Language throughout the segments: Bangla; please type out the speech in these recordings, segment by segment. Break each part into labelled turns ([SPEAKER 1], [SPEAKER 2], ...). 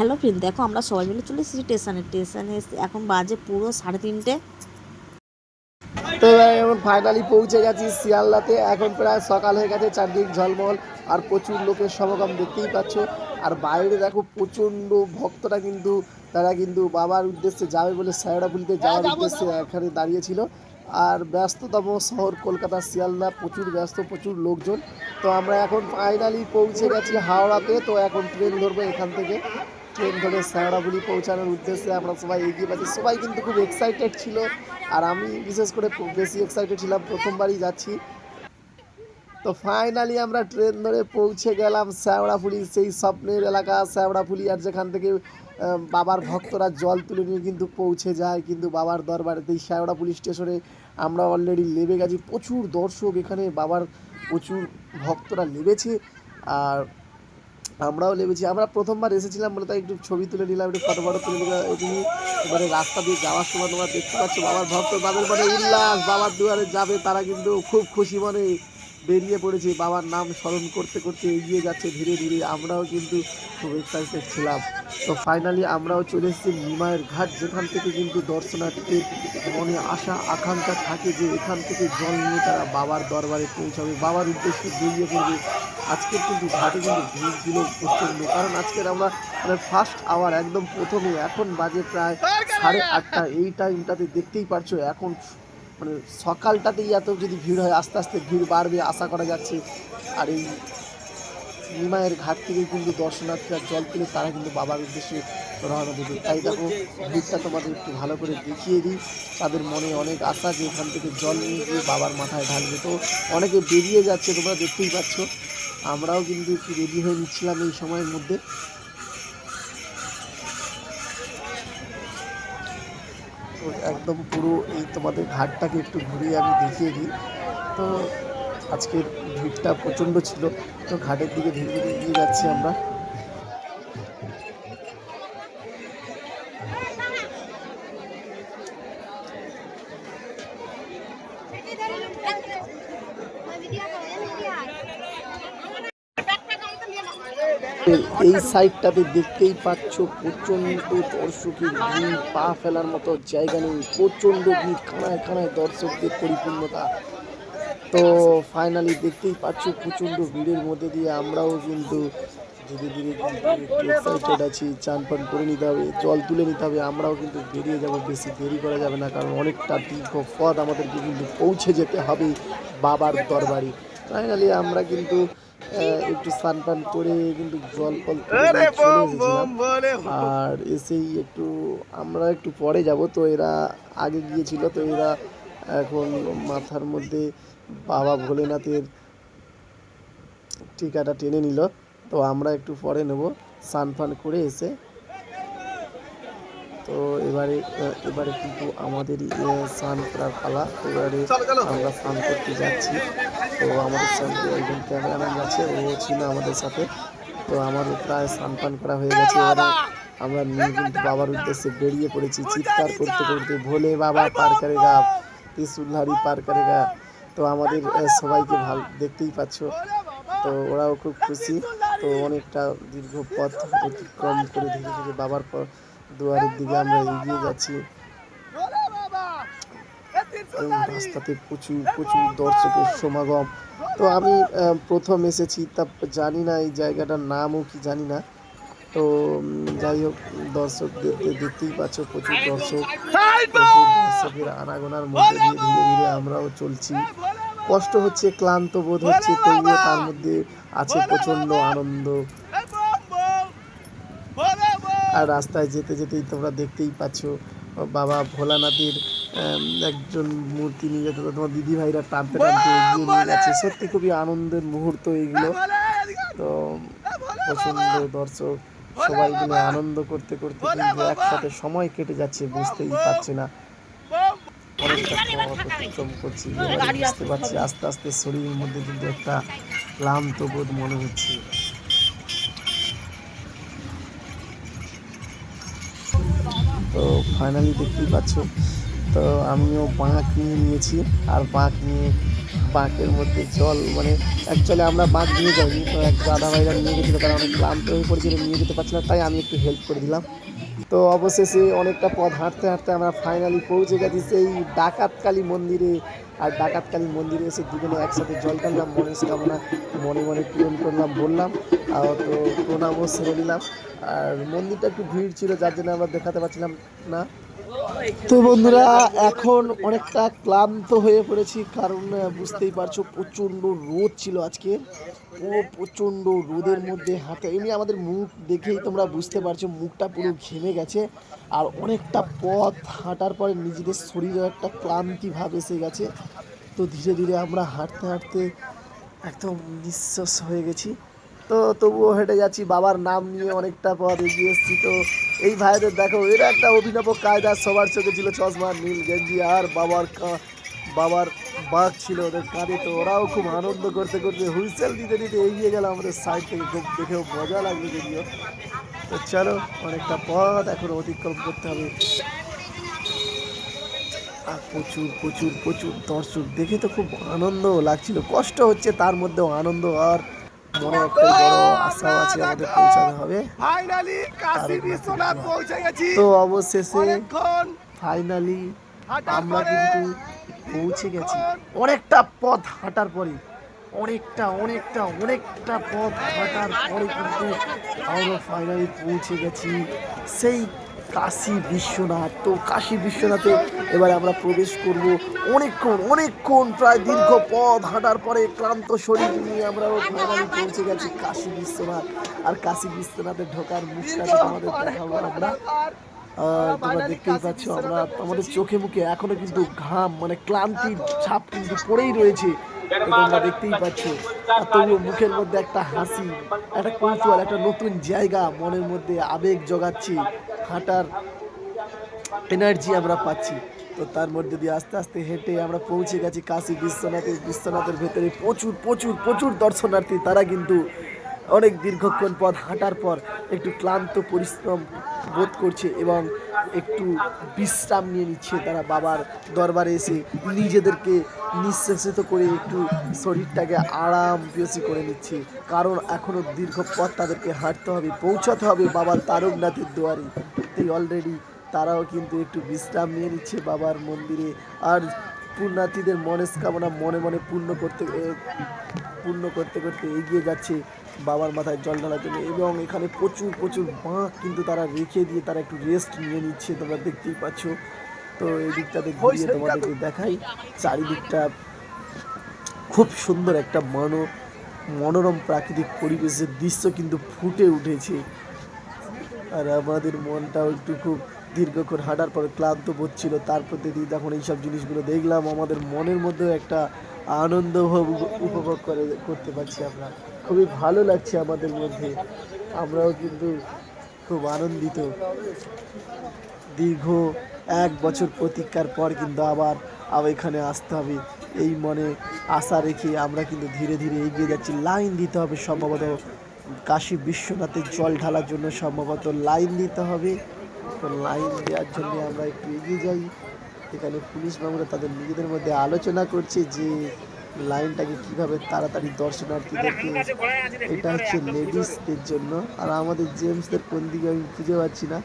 [SPEAKER 1] হ্যালো ফ্রেন্ড দেখো আমরা সবাই মিলে চলে এসেছি স্টেশনে। স্টেশনে এসে এখন বাজে পুরো সাড়ে তিনটে।
[SPEAKER 2] তো এবার এখন ফাইনালি পৌঁছে গেছি শিয়ালদাতে। এখন প্রায় সকাল হয়ে গেছে চারদিক ঝলমল আর প্রচুর লোকের সমাগম দেখতেই পাচ্ছ। আর বাইরে দেখো প্রচণ্ড ভক্তরা কিন্তু তারা কিন্তু বাবার উদ্দেশ্যে যাবে বলে সায়রাপুলিতে যাওয়ার উদ্দেশ্যে এখানে দাঁড়িয়েছিল আর ব্যস্ততম শহর কলকাতা শিয়ালদা প্রচুর ব্যস্ত প্রচুর লোকজন। তো আমরা এখন ফাইনালি পৌঁছে গেছি হাওড়াতে। তো এখন ট্রেন ধরবো এখান থেকে। ট্রেন ধরে সায়রাবুলি পৌঁছানোর উদ্দেশ্যে আমরা সবাই এগিয়ে পাচ্ছি সবাই কিন্তু খুব এক্সাইটেড ছিল। আর আমি বিশেষ করে বেশি এক্সাইটেড ছিলাম, প্রথমবারই যাচ্ছি। তো ফাইনালি আমরা ট্রেন ধরে পৌঁছে গেলাম শ্যাওড়াফুলি, সেই স্বপ্নের এলাকা শ্যাওড়াফুলি। আর যেখান থেকে বাবার ভক্তরা জল তুলে নিয়ে কিন্তু পৌঁছে যায় কিন্তু বাবার দরবারে এই শ্যাওড়াফুলি স্টেশনে আমরা অলরেডি নেমে গেছি। প্রচুর দর্শক এখানে বাবার প্রচুর ভক্তরা নেমেছে। আর আমরাও নেমেছি। আমরা প্রথমবার এসেছিলাম বলে তাই একটু ছবি তুলে নিলাম, একটু ফটো ফটো তুলে নিলাম মানে রাস্তা দিয়ে যাওয়ার সময় তোমরা দেখতে পাচ্ছ, বাবার ভক্ত তাদের মানে উল্লাস, বাবার দুয়ারে যাবে, তারা কিন্তু খুব খুশি মনে বেরিয়ে পড়েছে। বাবার নাম স্মরণ করতে করতে এগিয়ে যাচ্ছে ধীরে ধীরে। আমরাও কিন্তু খুব এক্সাইটেড ছিলাম। তো ফাইনালি আমরাও চলে এসেছি নিমায়ের ঘাট যেখান থেকে কিন্তু দর্শনার্থীদের মনে আশা আকাঙ্ক্ষা থাকে যে এখান থেকে জল নিয়ে তারা বাবার দরবারে পৌঁছাবে। বাবার উদ্দেশ্যে বেরিয়ে পড়বে। আজকের কিন্তু ঘাটে কিন্তু ভিড় ছিল প্রচণ্ড। কারণ আজকের আমরা মানে ফার্স্ট আওয়ার একদম প্রথমে এখন বাজে প্রায় সাড়ে আটটা। এই টাইমটাতে দেখতেই পারছ এখন মানে সকালটাতেই এত যদি ভিড় হয়, আস্তে আস্তে ভিড় বাড়বে আশা করা যাচ্ছে। আর এই নিমায়ের ঘাট থেকে কিন্তু দর্শনার্থীরা জল তুলে তারা কিন্তু বাবার উদ্দেশ্যে রওনা দেবে। তাই দেখো, ভিড়টা তোমাদের একটু ভালো করে দেখিয়ে দিই। তাদের মনে অনেক আশা যে এখান থেকে জল নিয়ে গিয়ে বাবার মাথায় ঢালবে। তো অনেকে বেরিয়ে যাচ্ছে, তোমরা দেখতেই পাচ্ছ। আমরাও কিন্তু একটু রেডি হয়ে নিচ্ছিলাম এই সময়ের মধ্যে। একদম পুরো এই তোমাদের ঘাটটাকে একটু ঘুরিয়ে আমি দেখিয়ে দিই। তো আজকের ভিড়টা প্রচণ্ড ছিল, তো ঘাটের দিকে ধীরে ধীরে এগিয়ে যাচ্ছি আমরা এই- এই সাইডটাতে দেখতেই পাচ্ছ, প্রচণ্ড দর্শকের ভিড়, পা ফেলার মতো জায়গা নেই, প্রচণ্ড ভিড়, খানায় খানায় দর্শকদের পরিপূর্ণতা। তো ফাইনালি দেখতেই পাচ্ছ, প্রচণ্ড ভিড়ের মধ্যে দিয়ে আমরাও কিন্তু ধীরে ধীরে কিন্তু এক্সাইটেড আছি, চান পান করে নিতে হবে, জল তুলে নিতে হবে, আমরাও কিন্তু বেরিয়ে যাব, বেশি দেরি করা যাবে না, কারণ অনেকটা দীর্ঘ পথ আমাদেরকে কিন্তু পৌঁছে যেতে হবে বাবার দরবারে। ফাইনালি আমরা কিন্তু একটু স্নান পান করে কিন্তু জল ফল আর এসেই একটু আমরা একটু পরে যাব তো এরা আগে গিয়েছিল তো এরা এখন মাথার মধ্যে বাবা ভোলেনাথের টিকাটা টেনে নিল। তো আমরা একটু পরে নেব স্নান ফান করে এসে তো এবারে এবারে কিন্তু আমাদেরই আহ, স্নান করার পালা। এবারে আমরা স্নান করতে যাচ্ছি। তো আমাদের সঙ্গে একজন ক্যামেরাম্যান আছে ও ছিল আমাদের সাথে। তো আমাদের প্রায় স্নান পান করা হয়ে গেছে। এবারে আমরা নিয়ে কিন্তু বাবার উদ্দেশ্যে বেরিয়ে পড়েছি। চিৎকার করতে করতে ভোলে বাবা পার করেগা ত্রিশুলহারি পার করেগা তো আমাদের সবাইকে ভালো দেখতেই পাচ্ছ। তো ওরাও খুব খুশি। তো অনেকটা দীর্ঘ পথ অতিক্রম করে ধীরে ধীরে বাবার পর দুয়ারের দিকে আমরা এগিয়ে যাচ্ছি। রাস্তাতে প্রচুর প্রচুর দর্শকের সমাগম। তো আমি প্রথম এসেছি, তা জানি না এই জায়গাটার নামও কি জানি না। তো যাই হোক, দর্শকদের দেখতেই পাচ্ছ প্রচুর দর্শক, প্রচুর দর্শকের আনাগোনার মধ্যে দিয়ে ধীরে ধীরে আমরাও চলছি। কষ্ট হচ্ছে, ক্লান্ত বোধ হচ্ছে, তবুও তার মধ্যে আছে প্রচণ্ড আনন্দ। আর রাস্তায় যেতে যেতেই তোমরা দেখতেই পাচ্ছ বাবা ভোলানাথের একজন মূর্তি নিয়ে যেতে তোমার দিদি ভাইরা টানতে টানতে এগিয়ে নিয়ে যাচ্ছে। সত্যি খুবই আনন্দের মুহূর্ত এগুলো। তো প্রচণ্ড দর্শক সবাই মিলে আনন্দ করতে করতে কিন্তু একসাথে সময় কেটে যাচ্ছে বুঝতেই পারছি না। অনেকটা করছি এবারে বুঝতে পারছি আস্তে আস্তে শরীরের মধ্যে কিন্তু একটা ক্লান্ত বোধ মনে হচ্ছে। তো ফাইনালি দেখতেই পাচ্ছ। তো আমিও বাঁক নিয়ে নিয়েছি আর বাঁক নিয়ে বাঁকের মধ্যে জল মানে অ্যাকচুয়ালি আমরা বাঁক নিয়ে যাইনি তো এক দাদা ভাইরা নিয়ে গেছিল তারা অনেক ক্লান্ত হয়ে পড়েছিল নিয়ে যেতে পারছিল না, তাই আমি একটু হেল্প করে দিলাম। তো অবশেষে অনেকটা পথ হাঁটতে হাঁটতে আমরা ফাইনালি পৌঁছে গেছি সেই ডাকাতকালী মন্দিরে। আর ডাকাতকালী মন্দিরে এসে দুজনে একসাথে জল টানলাম, মনের কামনা মনে মনে পূরণ করলাম, বললাম। আর তো প্রণামও সেরে নিলাম। আর মন্দিরটা একটু ভিড় ছিল, যার জন্য আমরা দেখাতে পারছিলাম না। তো বন্ধুরা, এখন অনেকটা ক্লান্ত হয়ে পড়েছি, কারণ বুঝতেই পারছ প্রচণ্ড রোদ ছিল আজকে। ও প্রচণ্ড রোদের মধ্যে হাঁটা। এমনি আমাদের মুখ দেখেই তোমরা বুঝতে পারছ, মুখটা পুরো ঘেমে গেছে। আর অনেকটা পথ হাঁটার পরে নিজেদের শরীরে একটা ক্লান্তি ভাব এসে গেছে। তো ধীরে ধীরে আমরা হাঁটতে হাঁটতে একদম নিঃশ্বাস হয়ে গেছি। তো তবুও হেঁটে যাচ্ছি। বাবার নাম নিয়ে অনেকটা পথ এগিয়ে এসেছি তো। এই ভাইদের দেখো, এরা একটা অভিনব কায়দা, সবার চোখে ছিল চশমা, নীল গেঞ্জি, আর বাবার বাবার বাঘ ছিল ওদের কাঁধে। তো ওরাও খুব আনন্দ করতে করতে হুইসেল দিতে দিতে এগিয়ে গেল আমাদের সাইড থেকে। খুব দেখেও মজা লাগল যদিও। তো চলো, অনেকটা পথ এখন অতিক্রম করতে হবে। আর প্রচুর প্রচুর প্রচুর দর্শক। দেখে তো খুব আনন্দ লাগছিল। কষ্ট হচ্ছে তার মধ্যেও আনন্দ। আর মনে একটা বড় আশাও আছে আমাদের পৌঁছাতে হবে।
[SPEAKER 3] ফাইনালি কাশী বিশ্বনাথ পৌঁছে গেছি।
[SPEAKER 2] তো অবশেষে ফাইনালি আমরা কিন্তু পৌঁছে গেছি। অনেকটা পথ হাঁটার পরে অনেকটা অনেকটা অনেকটা পথ হাঁটার পরে কিন্তু আমরা ফাইনালি পৌঁছে গেছি। সেই কাশী বিশ্বনাথ। তো কাশী বিশ্বনাথে এবারে আমরা প্রবেশ করব। অনেকক্ষণ অনেকক্ষণ, প্রায় দীর্ঘ পথ হাঁটার পরে ক্লান্ত শরীর নিয়ে আমরা ফাইনালি পৌঁছে গেছি কাশী বিশ্বনাথ। আর কাশী বিশ্বনাথে ঢোকার মুখটা আমাদের দেখাবো আমরা। তোমরা দেখতেই পাচ্ছ আমরা আমাদের চোখে মুখে এখনও কিন্তু ঘাম মানে ক্লান্তির ছাপ কিন্তু পড়েই রয়েছে। তোমরা দেখতেই পাচ্ছ, আর তবুও মুখের মধ্যে একটা হাসি, একটা কৌতূহল, একটা নতুন জায়গা মনের মধ্যে আবেগ জগাচ্ছি, হাঁটার এনার্জি আমরা পাচ্ছি। তো তার মধ্যে দিয়ে আস্তে আস্তে হেঁটে আমরা পৌঁছে গেছি কাশি বিশ্বনাথের বিশ্বনাথের ভেতরে প্রচুর প্রচুর প্রচুর দর্শনার্থী, তারা কিন্তু অনেক দীর্ঘক্ষণ পথ হাঁটার পর একটু ক্লান্ত পরিশ্রম বোধ করছে এবং একটু বিশ্রাম নিয়ে নিচ্ছে তারা বাবার দরবারে এসে নিজেদেরকে নিঃশ্বাসিত করে একটু শরীরটাকে আরাম পেশি করে নিচ্ছে। কারণ এখনও দীর্ঘ পথ তাদেরকে হাঁটতে হবে, পৌঁছাতে হবে বাবার তারকনাথের দুয়ারে। তাই অলরেডি তারাও কিন্তু একটু বিশ্রাম নিয়ে নিচ্ছে বাবার মন্দিরে। আর পুণ্যার্থীদের মনস্কামনা মনে মনে পূর্ণ করতে পূর্ণ করতে করতে এগিয়ে যাচ্ছে বাবার মাথায় জল ঢালার জন্য। এবং এখানে প্রচুর প্রচুর বাঁক কিন্তু তারা রেখে দিয়ে তারা একটু রেস্ট নিয়ে নিচ্ছে তোমরা দেখতেই পাচ্ছ। তো এই দিকটাতে ঘুরিয়ে তোমাদেরকে দেখাই চারিদিকটা খুব সুন্দর একটা মন মনোরম প্রাকৃতিক পরিবেশের দৃশ্য কিন্তু ফুটে উঠেছে। আর আমাদের মনটাও একটু খুব দীর্ঘক্ষণ হাঁটার পর ক্লান্ত বোধ ছিল। তারপর দিয়ে যখন এইসব জিনিসগুলো দেখলাম, আমাদের মনের মধ্যেও একটা আনন্দ উপভোগ করে, করতে পারছি আমরা। খুবই ভালো লাগছে আমাদের মধ্যে। আমরাও কিন্তু খুব আনন্দিত। দীর্ঘ এক বছর প্রতীক্ষার পর কিন্তু আবার আবার এখানে আসতে হবে। এই মনে আশা রেখে আমরা কিন্তু ধীরে ধীরে এগিয়ে যাচ্ছি। লাইন দিতে হবে সম্ভবত কাশী বিশ্বনাথের জল ঢালার জন্য সম্ভবত লাইন দিতে হবে। তো লাইন দেওয়ার জন্য আমরা একটু এগিয়ে যাই। এখানে পুলিশ বাবুরা তাদের নিজেদের মধ্যে আলোচনা করছে যে লাইনটাকে কীভাবে তাড়াতাড়ি দর্শনার্থীদেরকে এটা হচ্ছে লেডিসদের জন্য। আর আমাদের জেন্টসদের কোন দিকে আমি খুঁজে পাচ্ছি না।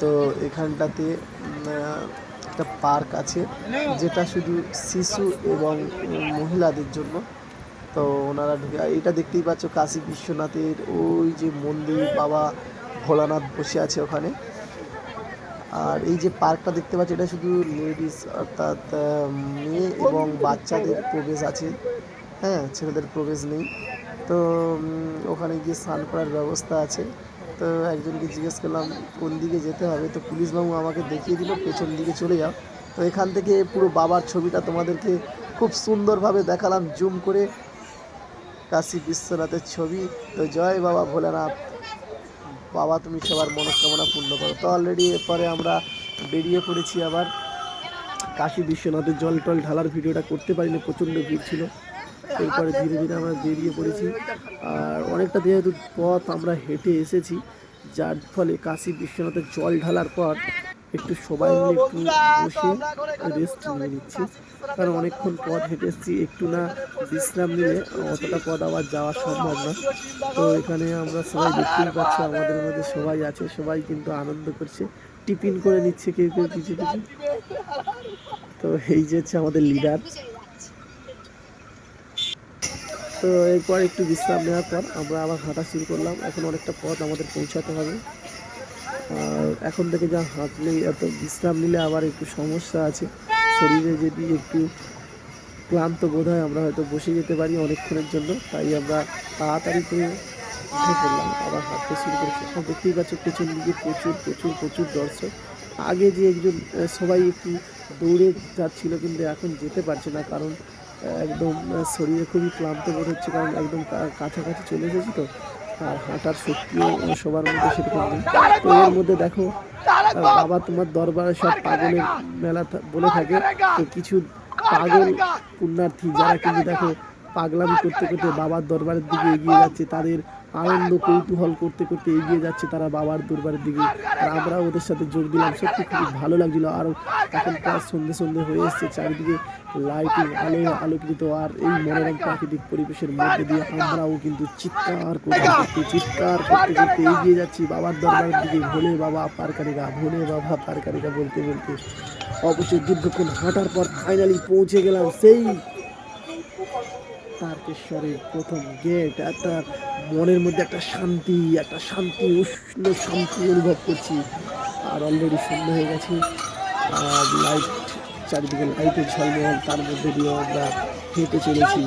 [SPEAKER 2] তো এখানটাতে একটা পার্ক আছে যেটা শুধু শিশু এবং মহিলাদের জন্য। তো ওনারা ঢুকে এটা দেখতেই পাচ্ছ কাশী বিশ্বনাথের ওই যে মন্দির বাবা ভোলানাথ বসে আছে ওখানে। আর এই যে পার্কটা দেখতে পাচ্ছ, এটা শুধু লেডিস অর্থাৎ মেয়ে এবং বাচ্চাদের প্রবেশ আছে। হ্যাঁ ছেলেদের প্রবেশ নেই। তো ওখানে গিয়ে স্নান করার ব্যবস্থা আছে। তো একজনকে জিজ্ঞেস করলাম, কোন দিকে যেতে হবে? তো পুলিশবাবু আমাকে দেখিয়ে দিল, পেছন দিকে চলে যাও। তো এখান থেকে পুরো বাবার ছবিটা তোমাদেরকে খুব সুন্দরভাবে দেখালাম, জুম করে কাশী বিশ্বনাথের ছবি। তো জয় বাবা ভোলানাথ। বাবা, তুমি সবার মনস্কামনা পূর্ণ করো। তো অলরেডি এরপরে আমরা বেরিয়ে পড়েছি আবার। কাশী বিশ্বনাথের জল টল ঢালার ভিডিওটা করতে পারিনি, প্রচণ্ড ভিড় ছিল। এরপরে ধীরে ধীরে আমরা বেরিয়ে পড়েছি। আর অনেকটা যেহেতু পথ আমরা হেঁটে এসেছি, যার ফলে কাশী বিশ্বনাথের জল ঢালার পর একটু সবাই মিলে একটু বসে রেস্ট নিয়ে নিচ্ছি। কারণ অনেকক্ষণ পথ হেঁটে এসেছি একটু না বিশ্রাম নিলে অতটা পথ আবার যাওয়া সম্ভব না। তো এখানে আমরা সবাই দেখতেই পাচ্ছি আমাদের মধ্যে সবাই আছে সবাই কিন্তু আনন্দ করছে। টিফিন করে নিচ্ছে কেউ কেউ কিছু কিছু। তো এই যে হচ্ছে আমাদের লিডার তো এরপর একটু বিশ্রাম নেওয়ার পর আমরা আবার হাঁটা শুরু করলাম। এখন অনেকটা পথ আমাদের পৌঁছাতে হবে। আর এখন থেকে যা হাঁটলে এত বিশ্রাম নিলে আবার একটু সমস্যা আছে। শরীরে যদি একটু ক্লান্ত বোধ হয় আমরা হয়তো বসে যেতে পারি অনেকক্ষণের জন্য, তাই আমরা তাড়াতাড়ি করে উঠে পড়লাম, আবার হাঁটতে শুরু করেছি। এখন দেখতেই পাচ্ছ পেছন দিকে প্রচুর প্রচুর প্রচুর দর্শক। আগে যে একজন সবাই একটু দৌড়ে যাচ্ছিল, কিন্তু এখন যেতে পারছে না, কারণ একদম শরীরে খুবই ক্লান্ত বোধ হচ্ছে, কারণ একদম কাছাকাছি চলে এসেছি তো। আর হাঁটার শক্তিও সবার মধ্যে সেরকম নেই তো এর মধ্যে দেখো বাবা তোমার দরবারে সব পাগলের মেলা বলে থাকে। তো কিছু পাগল পুণ্যার্থী যারা কিন্তু দেখো পাগলামি করতে করতে বাবার দরবারের দিকে এগিয়ে যাচ্ছে, তাদের আনন্দ, কৌতূহল করতে করতে এগিয়ে যাচ্ছে তারা বাবার দরবারের দিকে। আর আমরা ওদের সাথে যোগ দিলাম। সত্যি খুব ভালো লাগছিল। আর এখন প্রায় সন্ধে সন্ধে হয়ে এসছে। চারিদিকে লাইটিং আলো আলোকিত। আর এই মনোরম প্রাকৃতিক পরিবেশের মধ্যে দিয়ে আমরাও কিন্তু চিৎকার করতে করতে, চিৎকার করতে করতে এগিয়ে যাচ্ছি বাবার দরবারের দিকে। ভোলে বাবা, পারকারিকা, ভোলে বাবা, পারকারিকা বলতে বলতে অবশ্যই দীর্ঘক্ষণ হাঁটার পর ফাইনালি পৌঁছে গেলাম সেই তারকেশ্বরের প্রথম গেট একটা মনের মধ্যে একটা শান্তি একটা শান্তি উষ্ণ শান্তি অনুভব করছি। আর অলরেডি সন্ধ্যা হয়ে গেছে। আর লাইট চারিদিকে লাইটের ঝলমল তার মধ্যে দিয়ে আমরা হেঁটে চলেছি।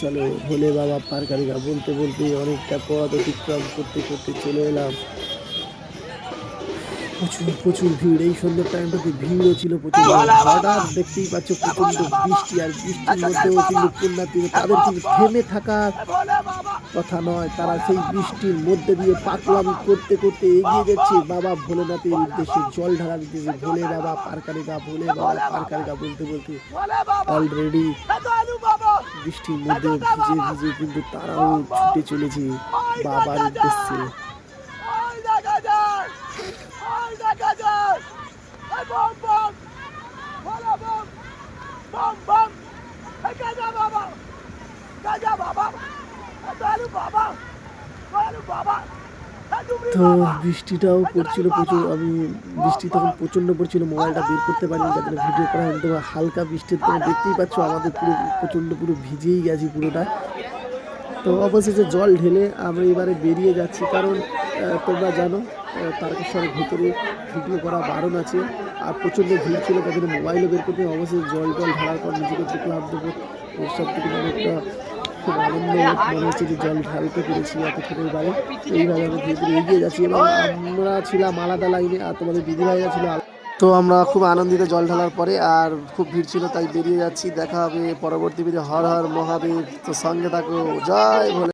[SPEAKER 2] চলো ভোলে বাবা পারকারিকা বলতে বলতে অনেকটা পথ অতিক্রম করতে করতে চলে এলাম। প্রচুর প্রচুর ভিড়। এই সন্ধ্যের টাইমটাতে ভিড়ও ছিল প্রচুর। হঠাৎ দেখতেই পাচ্ছ প্রচণ্ড বৃষ্টি আর বৃষ্টির মধ্যেও কিন্তু পুণ্যার্থী তাদের কিন্তু থেমে থাকার কথা নয়। তারা সেই বৃষ্টির মধ্যে দিয়ে পাকলামি করতে করতে এগিয়ে যাচ্ছে। বাবা ভোলেনাথের উদ্দেশ্যে জল ঢালার উদ্দেশ্যে ভোলে বাবা পারকারিকা ভোলে বাবা পারকারিকা বলতে বলতে অলরেডি বৃষ্টির মধ্যে ভিজে ভিজে কিন্তু তারাও ছুটে চলেছে বাবার উদ্দেশ্যে। তো বৃষ্টিটাও পড়ছিল প্রচুর আমি বৃষ্টি তখন প্রচণ্ড পড়ছিল মোবাইলটা বের করতে পারিনি যাতে ভিডিও করা হয়নি। তবে হালকা বৃষ্টির তোমরা দেখতেই পাচ্ছ আমাদের পুরো প্রচণ্ড পুরো ভিজেই গেছি পুরোটা। তো অবশেষে জল ঢেলে আমরা এবারে বেরিয়ে যাচ্ছি কারণ তোমরা জানো তারকেশ্বরের ভিতরে ভিডিও করা বারণ আছে। আর প্রচণ্ড ভিড় ছিল তাদের মোবাইলও বের করতে অবশ্যই জল টল ঢালার পর নিজেকে ক্লান্ত বোধ এর সব থেকে খুব আনন্দ মনে হচ্ছে যে জল ঢালতে পেরেছি এতক্ষণের বাইরে। এইভাবে আমরা ধীরে ধীরে এগিয়ে যাচ্ছি এবং আমরা ছিলাম আলাদা লাইনে আর তোমাদের দিদিভাইরা ছিল তো আমরা খুব আনন্দিত জল ঢালার পরে আর খুব ভিড় ছিল, তাই বেরিয়ে যাচ্ছি। দেখা হবে পরবর্তী ভিডিও হর হর মহাদেব। তো সঙ্গে থাকো, জয় ভোলে।